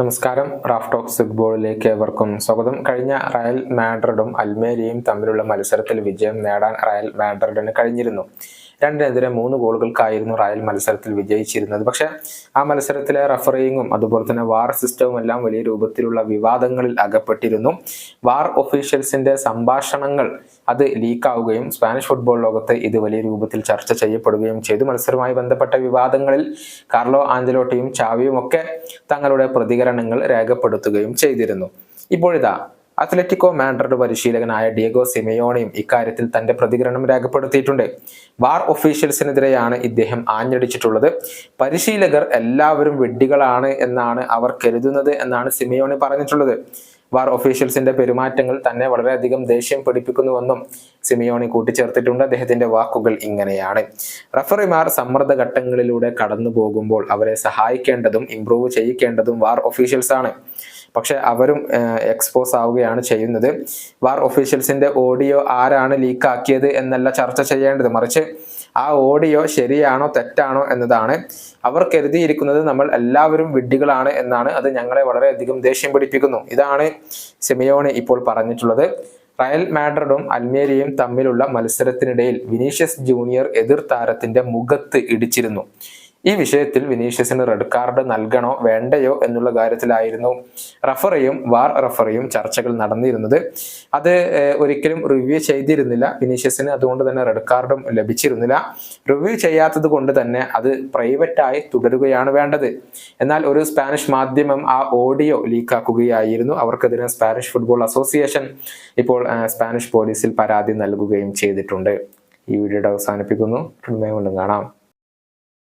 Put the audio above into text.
നമസ്കാരം. Raf talks ഫുട്ബോളിലേക്ക് ഏവർക്കും സ്വാഗതം. കഴിഞ്ഞ റയൽ മാഡ്രിഡും അൽമേരിയയും തമ്മിലുള്ള മത്സരത്തിൽ വിജയം നേടാൻ റയൽ മാഡ്രിഡിന് കഴിഞ്ഞിരുന്നു. രണ്ടിനെതിരെ മൂന്ന് ഗോളുകൾക്കായിരുന്നു റയൽ മത്സരത്തിൽ വിജയിച്ചിരുന്നത്. പക്ഷെ ആ മത്സരത്തിലെ റഫറിങ്ങും അതുപോലെ തന്നെ വാർ സിസ്റ്റവും എല്ലാം വലിയ രൂപത്തിലുള്ള വിവാദങ്ങളിൽ അകപ്പെട്ടിരുന്നു. വാർ ഒഫീഷ്യൽസിന്റെ സംഭാഷണങ്ങൾ അത് ലീക്കാവുകയും സ്പാനിഷ് ഫുട്ബോൾ ലോകത്ത് ഇത് വലിയ രൂപത്തിൽ ചർച്ച ചെയ്യപ്പെടുകയും ചെയ്തു. മത്സരവുമായി ബന്ധപ്പെട്ട വിവാദങ്ങളിൽ കാർലോ ആഞ്ചലോട്ടിയും ചാവിയും ഒക്കെ തങ്ങളുടെ പ്രതികരണങ്ങൾ രേഖപ്പെടുത്തുകയും ചെയ്തിരുന്നു. ഇപ്പോഴിതാ അത്ലറ്റിക്കോ മാൻഡ്രഡ് പരിശീലകനായ ഡിയഗോ സിമയോണിയും ഇക്കാര്യത്തിൽ തന്റെ പ്രതികരണം രേഖപ്പെടുത്തിയിട്ടുണ്ട്. വാർ ഒഫീഷ്യൽസിനെതിരെയാണ് ഇദ്ദേഹം ആഞ്ഞടിച്ചിട്ടുള്ളത്. പരിശീലകർ എല്ലാവരും വെഡ്ഡികളാണ് എന്നാണ് അവർ കരുതുന്നത് എന്നാണ് സിമയോണി പറഞ്ഞിട്ടുള്ളത്. വാർ ഒഫീഷ്യൽസിന്റെ പെരുമാറ്റങ്ങൾ തന്നെ വളരെയധികം ദേഷ്യം പിടിപ്പിക്കുന്നുവെന്നും സിമിയോണി കൂട്ടിച്ചേർത്തിട്ടുണ്ട്. അദ്ദേഹത്തിന്റെ വാക്കുകൾ ഇങ്ങനെയാണ്. റഫറിമാർ സമ്മർദ്ദ ഘട്ടങ്ങളിലൂടെ കടന്നു പോകുമ്പോൾ അവരെ സഹായിക്കേണ്ടതും ഇംപ്രൂവ് ചെയ്യിക്കേണ്ടതും വാർ ഒഫീഷ്യൽസ് ആണ്. പക്ഷെ അവരും എക്സ്പോസ് ആവുകയാണ് ചെയ്യുന്നത്. വാർ ഒഫീഷ്യൽസിന്റെ ഓഡിയോ ആരാണ് ലീക്കാക്കിയത് എന്നല്ല ചർച്ച ചെയ്യേണ്ടത്. മറിച്ച് ആ ഓഡിയോ ശരിയാണോ തെറ്റാണോ എന്നതാണ് അവർ കരുതിയിരിക്കുന്നത്. നമ്മൾ എല്ലാവരും വിഡ്ഢികളാണ് എന്നാണ് അത് ഞങ്ങളെ വളരെയധികം ദേഷ്യം പിടിപ്പിക്കുന്നു. ഇതാണ് സെമിയോണി ഇപ്പോൾ പറഞ്ഞിട്ടുള്ളത്. റയൽ മാഡ്രിഡും അൽമേരിയയും തമ്മിലുള്ള മത്സരത്തിനിടയിൽ വിനീഷ്യസ് ജൂനിയർ എതിർ താരത്തിന്റെ മുഖത്ത് ഇടിച്ചിരുന്നു. ഈ വിഷയത്തിൽ വിനീഷ്യസിന് റെഡ് കാർഡ് നൽകണോ വേണ്ടയോ എന്നുള്ള കാര്യത്തിലായിരുന്നു റഫറിയും വാർ റഫറിയും ചർച്ചകൾ നടന്നിരുന്നത്. അത് ഒരിക്കലും റിവ്യൂ ചെയ്തിരുന്നില്ല. വിനീഷ്യസിന് അതുകൊണ്ട് തന്നെ റെഡ് കാർഡും ലഭിച്ചിരുന്നില്ല. റിവ്യൂ ചെയ്യാത്തത് കൊണ്ട് തന്നെ അത് പ്രൈവറ്റായി തുടരുകയാണ് വേണ്ടത്. എന്നാൽ ഒരു സ്പാനിഷ് മാധ്യമം ആ ഓഡിയോ ലീക്കാക്കുകയായിരുന്നു. അവർക്കെതിരെ സ്പാനിഷ് ഫുട്ബോൾ അസോസിയേഷൻ ഇപ്പോൾ സ്പാനിഷ് പോലീസിൽ പരാതി നൽകുകയും ചെയ്തിട്ടുണ്ട്. ഈ വീഡിയോയുടെ അവസാനിപ്പിക്കുന്നു. കൊണ്ടും കാണാം.